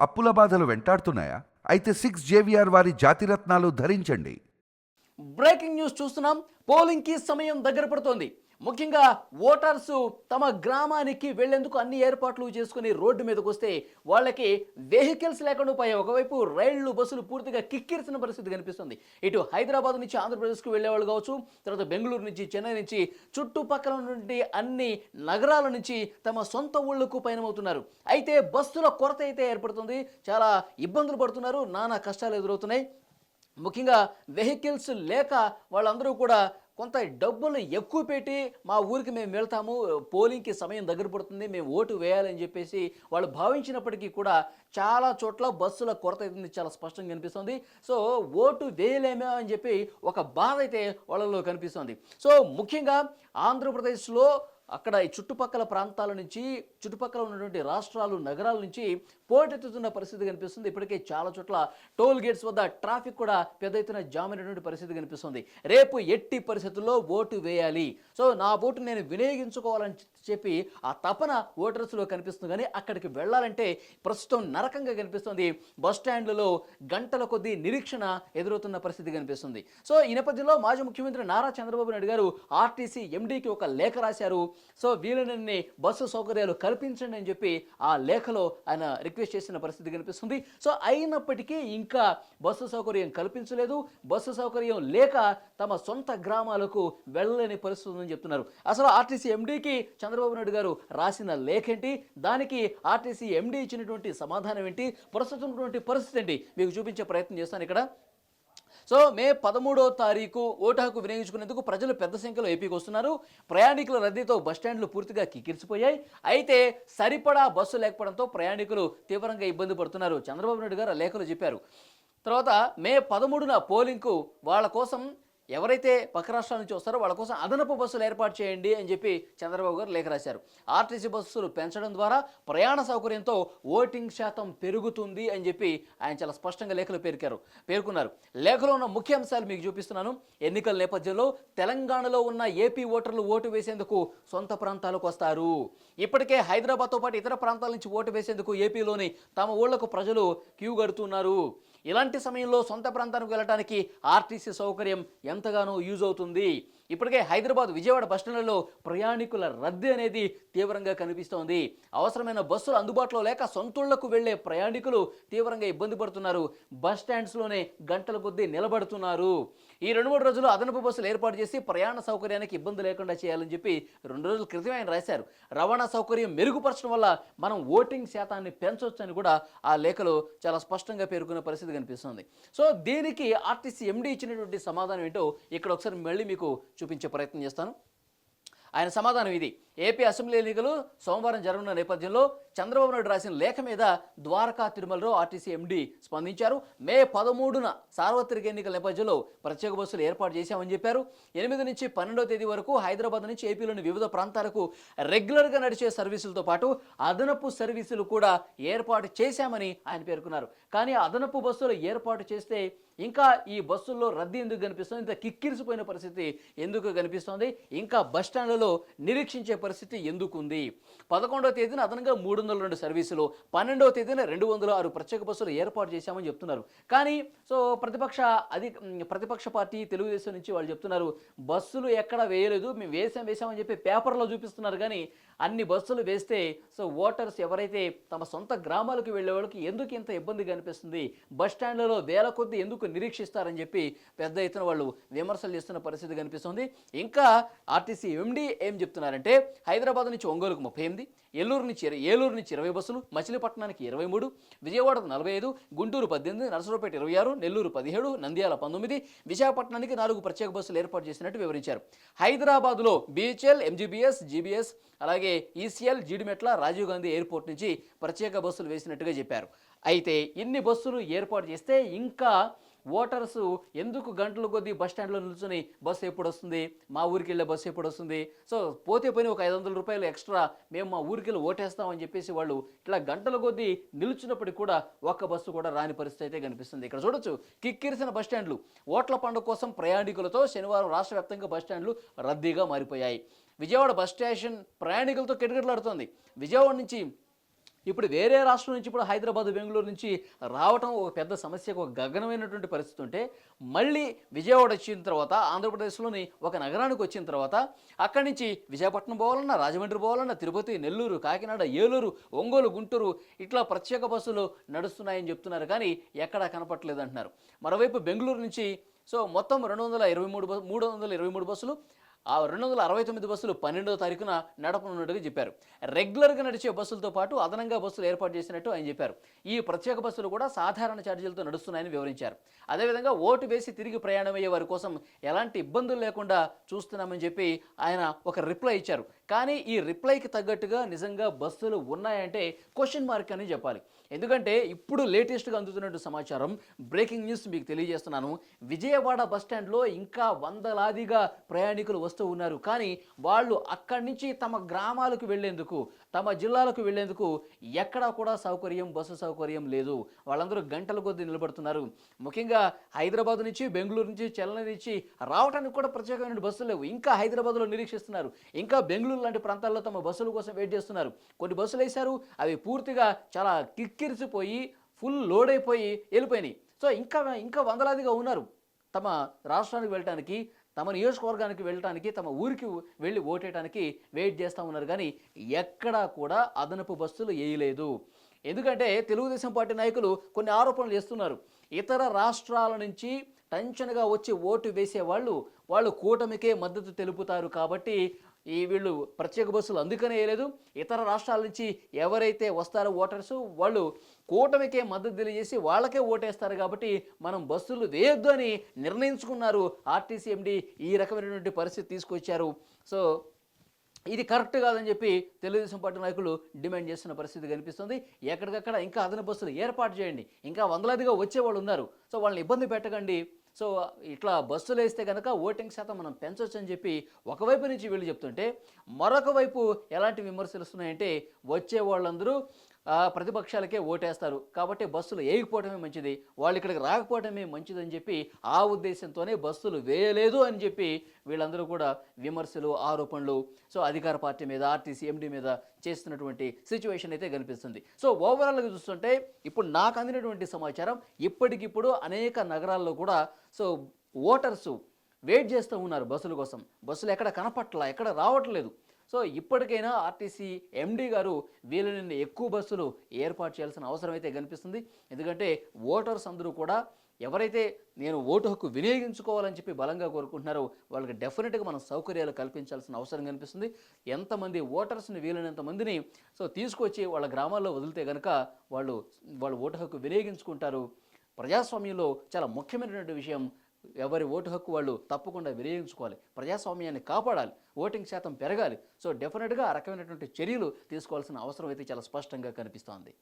అప్పుల బాధలు వెంటాడుతున్నాయా? అయితే సిక్స్ జేవిఆర్ వారి జాతిరత్నాలు ధరించండి. బ్రేకింగ్ న్యూస్ చూస్తున్నాం. పోలింగ్కి సమయం దగ్గర పడుతోంది. ముఖ్యంగా ఓటర్స్ తమ గ్రామానికి వెళ్ళేందుకు అన్ని ఏర్పాట్లు చేసుకుని రోడ్డు మీదకి వస్తే వాళ్ళకి వెహికల్స్ లేకుండా పోయే ఒకవైపు రైళ్ళు బస్సులు పూర్తిగా కిక్కిరిసిన పరిస్థితి కనిపిస్తుంది. ఇటు హైదరాబాద్ నుంచి ఆంధ్రప్రదేశ్కు వెళ్ళేవాళ్ళు కావచ్చు తర్వాత బెంగళూరు నుంచి చెన్నై నుంచి చుట్టుపక్కల నుండి అన్ని నగరాల నుంచి తమ సొంత ఊళ్ళకు పయనమవుతున్నారు. అయితే బస్సుల కొరత అయితే ఏర్పడుతుంది. చాలా ఇబ్బందులు పడుతున్నారు. నానా కష్టాలు ఎదురవుతున్నాయి. ముఖ్యంగా వెహికల్స్ లేక వాళ్ళందరూ కూడా కొంత డబ్బులు ఎక్కువ పెట్టి మా ఊరికి మేము వెళ్తాము పోలింగ్కి సమయం దగ్గర పడుతుంది మేము ఓటు వేయాలని చెప్పేసి వాళ్ళు భావించినప్పటికీ కూడా చాలా చోట్ల బస్సుల కొరత అయితే చాలా స్పష్టంగా కనిపిస్తుంది. సో ఓటు వేయలేమే అని చెప్పి ఒక బాధ అయితే వాళ్ళలో కనిపిస్తుంది. సో ముఖ్యంగా ఆంధ్రప్రదేశ్లో అక్కడ ఈ చుట్టుపక్కల ప్రాంతాల నుంచి చుట్టుపక్కల ఉన్నటువంటి రాష్ట్రాలు నగరాల నుంచి పోటెత్తుతున్న పరిస్థితి కనిపిస్తుంది. ఇప్పటికే చాలా చోట్ల టోల్ గేట్స్ వద్ద ట్రాఫిక్ కూడా పెద్ద ఎత్తున జామ్ అయినటువంటి పరిస్థితి కనిపిస్తుంది. రేపు ఎట్టి పరిస్థితుల్లో ఓటు వేయాలి. సో నా ఓటు నేను వినియోగించుకోవాలని చెప్పి ఆ తపన ఓటర్స్లో కనిపిస్తుంది. కానీ అక్కడికి వెళ్ళాలంటే ప్రస్తుతం నరకంగా కనిపిస్తుంది. బస్ స్టాండ్లలో గంటల కొద్దీ నిరీక్షణ ఎదురవుతున్న పరిస్థితి కనిపిస్తుంది. సో ఈ నేపథ్యంలో మాజీ ముఖ్యమంత్రి నారా చంద్రబాబు నాయుడు గారు ఆర్టీసీ ఎండీకి ఒక లేఖ రాశారు. సో వీలైనన్ని బస్సు సౌకర్యాలు కల్పించండి అని చెప్పి ఆ లేఖలో ఆయన రిక్వెస్ట్ చేసిన పరిస్థితి కనిపిస్తుంది. సో అయినప్పటికీ ఇంకా బస్సు సౌకర్యం కల్పించలేదు. బస్సు సౌకర్యం లేక తమ సొంత గ్రామాలకు వెళ్ళలేని పరిస్థితి ఉందని చెప్తున్నారు. అసలు ఆర్టీసీ ఎండీకి చంద్రబాబు నాయుడు గారు రాసిన లేఖ ఏంటి దానికి ఆర్టీసీ ఎండీ ఇచ్చినటువంటి సమాధానం ఏంటి? ప్రస్తుతం ఉన్నటువంటి పరిస్థితి ఏంటి? మీకు చూపించే ప్రయత్నం చేస్తాను ఇక్కడ. సో మే పదమూడో తారీఖు ఓటు హక్కు వినియోగించుకునేందుకు ప్రజలు పెద్ద సంఖ్యలో ఏపీకి వస్తున్నారు. ప్రయాణికుల రద్దీతో బస్టాండ్లు పూర్తిగా కిక్కిరిసిపోయాయి. అయితే సరిపడా బస్సు లేకపోవడంతో ప్రయాణికులు తీవ్రంగా ఇబ్బంది పడుతున్నారు. చంద్రబాబు నాయుడు గారు లేఖలు లేఖలో చెప్పారు. తర్వాత మే పదమూడున పోలింగ్కు వాళ్ళ కోసం ఎవరైతే పక్క రాష్ట్రాల నుంచి వస్తారో వాళ్ళ కోసం అదనపు బస్సులు ఏర్పాటు చేయండి అని చెప్పి చంద్రబాబు గారు లేఖ రాశారు. ఆర్టీసీ బస్సులు పెంచడం ద్వారా ప్రయాణ సౌకర్యంతో ఓటింగ్ శాతం పెరుగుతుంది అని చెప్పి ఆయన చాలా స్పష్టంగా లేఖలు పేర్కారు పేర్కొన్నారు. లేఖలో ఉన్న ముఖ్య అంశాలు మీకు చూపిస్తున్నాను. ఎన్నికల నేపథ్యంలో తెలంగాణలో ఉన్న ఏపీ ఓటర్లు ఓటు వేసేందుకు సొంత ప్రాంతాలకు వస్తారు. ఇప్పటికే హైదరాబాద్తో పాటు ఇతర ప్రాంతాల నుంచి ఓటు వేసేందుకు ఏపీలోని తమ ఊళ్ళకు ప్రజలు క్యూ కడుతున్నారు ఇలాంటి సమయంలో సొంత ప్రాంతానికి వెళ్ళడానికి ఆర్టీసీ సౌకర్యం ఎంతగానో యూజ్ అవుతుంది. ఇప్పటికే హైదరాబాద్ విజయవాడ బస్టాండ్లలో ప్రయాణికుల రద్దీ అనేది తీవ్రంగా కనిపిస్తోంది. అవసరమైన బస్సులు అందుబాటులో లేక సొంతూళ్ళకు వెళ్ళే ప్రయాణికులు తీవ్రంగా ఇబ్బంది పడుతున్నారు. బస్ స్టాండ్స్లోనే గంటల కొద్దీ నిలబడుతున్నారు. ఈ రెండు మూడు రోజులు అదనపు బస్సులు ఏర్పాటు చేసి ప్రయాణ సౌకర్యానికి ఇబ్బంది లేకుండా చేయాలని చెప్పి రెండు రోజుల క్రితం ఆయన రాశారు. రవాణా సౌకర్యం మెరుగుపరచడం వల్ల మనం ఓటింగ్ శాతాన్ని పెంచవచ్చని కూడా ఆ లేఖలో చాలా స్పష్టంగా పేర్కొన్న పరిస్థితి కనిపిస్తుంది. సో దీనికి ఆర్టీసీ ఎండీ ఇచ్చినటువంటి సమాధానం ఏంటో ఇక్కడ ఒకసారి మళ్ళీ మీకు చూపించే ప్రయత్నం చేస్తాను. ఆయన సమాధానం ఇది. ఏపీ అసెంబ్లీ ఎన్నికలు సోమవారం జరగనున్న నేపథ్యంలో చంద్రబాబు నాయుడు రాసిన లేఖ మీద ద్వారకా తిరుమలరావు ఆర్టీసీ ఎండీ స్పందించారు. మే పదమూడున సార్వత్రిక ఎన్నికల నేపథ్యంలో ప్రత్యేక బస్సులు ఏర్పాటు చేశామని చెప్పారు. ఎనిమిది నుంచి పన్నెండో తేదీ వరకు హైదరాబాద్ నుంచి ఏపీలోని వివిధ ప్రాంతాలకు రెగ్యులర్గా నడిచే సర్వీసులతో పాటు అదనపు సర్వీసులు కూడా ఏర్పాటు చేశామని ఆయన పేర్కొన్నారు. కానీ అదనపు బస్సులు ఏర్పాటు చేస్తే ఇంకా ఈ బస్సుల్లో రద్దీ ఎందుకు కనిపిస్తుంది? ఇంత కిక్కిరిసిపోయిన పరిస్థితి ఎందుకు కనిపిస్తోంది? ఇంకా బస్ నిరీక్షించే పరిస్థితి ఎందుకు ఉంది పదకొండవ తేదీన అదనంగా మూడు వందల రెండు సర్వీసులు పన్నెండవ తేదీన రెండు వందల ఆరు ప్రత్యేక బస్సులు ఏర్పాటు చేశామని చెప్తున్నారు. కానీ సో ప్రతిపక్ష అది ప్రతిపక్ష పార్టీ తెలుగుదేశం నుంచి వాళ్ళు చెప్తున్నారు బస్సులు ఎక్కడ వేయలేదు మేము వేసాం వేసామని చెప్పి పేపర్లో చూపిస్తున్నారు. కానీ అన్ని బస్సులు వేస్తే సో ఓటర్స్ ఎవరైతే తమ సొంత గ్రామాలకు వెళ్ళే వాళ్ళకి ఎందుకు ఇంత ఇబ్బంది కనిపిస్తుంది బస్ స్టాండ్లలో వేల కొద్ది ఎందుకు నిరీక్షిస్తారని చెప్పి పెద్ద ఎత్తున వాళ్ళు విమర్శలు చేస్తున్న పరిస్థితి కనిపిస్తుంది. ఇంకా ఆర్టీసీ ఎండి ఏం చెప్తున్నారంటే హైదరాబాద్ నుంచి ఒంగోలుకు ముప్పై ఎనిమిది ఏలూరు నుంచి ఏలూరు నుంచి ఇరవై బస్సులు మచిలీపట్నానికి ఇరవై మూడు విజయవాడకు నలభై ఐదు గుంటూరు పద్దెనిమిది నరసరావుపేట ఇరవై ఆరు నెల్లూరు పదిహేడు నంద్యాల పంతొమ్మిది విశాఖపట్నానికి నాలుగు ప్రత్యేక బస్సులు ఏర్పాటు చేసినట్టు వివరించారు. హైదరాబాద్లో బీహెచ్ఎల్ ఎంజీబీఎస్ జీబీఎస్ అలాగే ఈసీఎల్ జీడిమెట్ల రాజీవ్ గాంధీ ఎయిర్పోర్ట్ నుంచి ప్రత్యేక బస్సులు వేసినట్టుగా చెప్పారు. అయితే ఇన్ని బస్సులు ఏర్పాటు చేస్తే ఇంకా ఓటర్స్ ఎందుకు గంటల కొద్దీ బస్ స్టాండ్లో నిల్చొని బస్సు ఎప్పుడు వస్తుంది మా ఊరికి వెళ్ళే బస్సు ఎప్పుడు వస్తుంది సో పోతే పోయిన ఒక ఐదు వందల రూపాయలు ఎక్స్ట్రా మేము మా ఊరికి వెళ్ళి ఓటేస్తామని చెప్పేసి వాళ్ళు ఇట్లా గంటల కొద్దీ నిల్చున్నప్పటికీ కూడా ఒక్క బస్సు కూడా రాని పరిస్థితి అయితే కనిపిస్తుంది. ఇక్కడ చూడొచ్చు కిక్కిరిసిన బస్ స్టాండ్లు. ఓట్ల పండుగ కోసం ప్రయాణికులతో శనివారం రాష్ట్ర వ్యాప్తంగా బస్ స్టాండ్లు రద్దీగా మారిపోయాయి. విజయవాడ బస్ స్టేషన్ ప్రయాణికులతో కిటకిటలాడుతోంది. విజయవాడ నుంచి ఇప్పుడు వేరే రాష్ట్రం నుంచి ఇప్పుడు హైదరాబాద్ బెంగళూరు నుంచి రావటం ఒక పెద్ద సమస్యకు ఒక గగనమైనటువంటి పరిస్థితి ఉంటే మళ్ళీ విజయవాడ వచ్చిన తర్వాత ఆంధ్రప్రదేశ్లోని ఒక నగరానికి వచ్చిన తర్వాత అక్కడి నుంచి విశాఖపట్నం పోవాలన్నా రాజమండ్రి పోవాలన్నా తిరుపతి నెల్లూరు కాకినాడ ఏలూరు ఒంగోలు గుంటూరు ఇట్లా ప్రత్యేక బస్సులు నడుస్తున్నాయని చెప్తున్నారు. కానీ ఎక్కడా కనపట్లేదు అంటున్నారు మరోవైపు బెంగళూరు నుంచి సో మొత్తం రెండు వందల ఇరవై మూడు బస్ మూడు వందల ఇరవై మూడు బస్సులు ఆ రెండు వందల అరవై తొమ్మిది బస్సులు పన్నెండవ తారీఖున నడపనున్నట్టుగా చెప్పారు. రెగ్యులర్గా నడిచే బస్సులతో పాటు అదనంగా బస్సులు ఏర్పాటు చేసినట్టు ఆయన చెప్పారు. ఈ ప్రత్యేక బస్సులు కూడా సాధారణ ఛార్జీలతో నడుస్తున్నాయని వివరించారు. అదేవిధంగా ఓటు వేసి తిరిగి ప్రయాణమయ్యే వారి కోసం ఎలాంటి ఇబ్బందులు లేకుండా చూస్తున్నామని చెప్పి ఆయన ఒక రిప్లై ఇచ్చారు. కానీ ఈ రిప్లైకి తగ్గట్టుగా నిజంగా బస్సులు ఉన్నాయంటే క్వశ్చన్ మార్క్ అని చెప్పాలి. ఎందుకంటే ఇప్పుడు లేటెస్ట్గా అందుతున్నట్టు సమాచారం బ్రేకింగ్ న్యూస్ మీకు తెలియజేస్తున్నాను. విజయవాడ బస్ స్టాండ్లో ఇంకా వందలాదిగా ప్రయాణికులు వస్తున్నారు. ఉన్నారు. కానీ వాళ్ళు అక్కడి నుంచి తమ గ్రామాలకు వెళ్ళేందుకు తమ జిల్లాలకు వెళ్ళేందుకు ఎక్కడా కూడా సౌకర్యం బస్సు సౌకర్యం లేదు. వాళ్ళందరూ గంటల కొద్దీ నిలబడుతున్నారు. ముఖ్యంగా హైదరాబాద్ నుంచి బెంగళూరు నుంచి చెన్నై నుంచి రావడానికి కూడా ప్రత్యేకమైన బస్సులు లేవు. ఇంకా హైదరాబాద్లో నిరీక్షిస్తున్నారు. ఇంకా బెంగళూరు లాంటి ప్రాంతాల్లో తమ బస్సుల కోసం వెయిట్ చేస్తున్నారు. కొన్ని బస్సులు వేశారు. అవి పూర్తిగా చాలా కిక్కిరిసిపోయి ఫుల్ లోడ్ అయిపోయి వెళ్ళిపోయినాయి. సో ఇంకా ఇంకా వందలాదిగా ఉన్నారు. తమ రాష్ట్రానికి వెళ్ళటానికి తమ నియోజకవర్గానికి వెళ్ళటానికి తమ ఊరికి వెళ్ళి ఓటేయడానికి వెయిట్ చేస్తూ ఉన్నారు. కానీ ఎక్కడా కూడా అదనపు బస్సులు వేయలేదు. ఎందుకంటే తెలుగుదేశం పార్టీ నాయకులు కొన్ని ఆరోపణలు చేస్తున్నారు ఇతర రాష్ట్రాల నుంచి టెన్షన్గా వచ్చి ఓటు వేసే వాళ్ళు వాళ్ళు కూటమికే మద్దతు తెలుపుతారు కాబట్టి ఈ వీళ్ళు ప్రత్యేక బస్సులు అందుకనే వేయలేదు. ఇతర రాష్ట్రాల నుంచి ఎవరైతే వస్తారో ఓటర్స్ వాళ్ళు కూటమికే మద్దతు తెలియజేసి వాళ్ళకే ఓటేస్తారు కాబట్టి మనం బస్సులు వేయొద్దు అని నిర్ణయించుకున్నారు. ఆర్టీసీ ఎండి ఈ రకమైనటువంటి పరిస్థితి తీసుకొచ్చారు. సో ఇది కరెక్ట్ కాదని చెప్పి తెలుగుదేశం పార్టీ నాయకులు డిమాండ్ చేస్తున్న పరిస్థితి కనిపిస్తుంది. ఎక్కడికక్కడ ఇంకా అదన బస్సులు ఏర్పాటు చేయండి. ఇంకా వందలాదిగా వచ్చేవాళ్ళు ఉన్నారు. సో వాళ్ళని ఇబ్బంది పెట్టకండి. సో ఇట్లా బస్సులు వేస్తే కనుక ఓటింగ్ శాతం మనం పెంచవచ్చు అని చెప్పి ఒకవైపు నుంచి వీళ్ళు చెప్తుంటే మరొక వైపు ఎలాంటి విమర్శలు వస్తున్నాయంటే వచ్చే వాళ్ళందరూ ప్రతిపక్షాలకే ఓటేస్తారు. కాబట్టి బస్సులు వేయకపోవటమే మంచిది. వాళ్ళు ఇక్కడికి రాకపోవటమే మంచిదని చెప్పి ఆ ఉద్దేశంతోనే బస్సులు వేయలేదు అని చెప్పి వీళ్ళందరూ కూడా విమర్శలు ఆరోపణలు సో అధికార పార్టీ మీద ఆర్టీసీ ఎండి మీద చేస్తున్నటువంటి సిచ్యువేషన్ అయితే కనిపిస్తుంది. సో ఓవరాల్గా చూస్తుంటే ఇప్పుడు నాకు అందినటువంటి సమాచారం ఇప్పటికిప్పుడు అనేక నగరాల్లో కూడా సో ఓటర్సు వెయిట్ చేస్తూ ఉన్నారు బస్సుల కోసం. బస్సులు ఎక్కడ కనపట్ల ఎక్కడ రావట్లేదు. సో ఇప్పటికైనా ఆర్టీసీ ఎండీ గారు వీలైన ఎక్కువ బస్సులు ఏర్పాటు చేయాల్సిన అవసరం అయితే కనిపిస్తుంది. ఎందుకంటే ఓటర్స్ అందరూ కూడా ఎవరైతే నేను ఓటు హక్కు వినియోగించుకోవాలని చెప్పి బలంగా కోరుకుంటున్నారో వాళ్ళకి డెఫినెట్గా మనం సౌకర్యాలు కల్పించాల్సిన అవసరం కనిపిస్తుంది. ఎంతమంది ఓటర్స్ని వీలైనంత మందిని సో తీసుకొచ్చి వాళ్ళ గ్రామాల్లో వదిలితే కనుక వాళ్ళు వాళ్ళు ఓటు హక్కు వినియోగించుకుంటారు. ప్రజాస్వామ్యంలో చాలా ముఖ్యమైనటువంటి విషయం ఎవరి ఓటు హక్కు వాళ్ళు తప్పకుండా వినియోగించుకోవాలి. ప్రజాస్వామ్యాన్ని కాపాడాలి. ఓటింగ్ శాతం పెరగాలి. సో డెఫినెట్గా ఆ రకమైనటువంటి చర్యలు తీసుకోవాల్సిన అవసరం అయితే చాలా స్పష్టంగా కనిపిస్తోంది.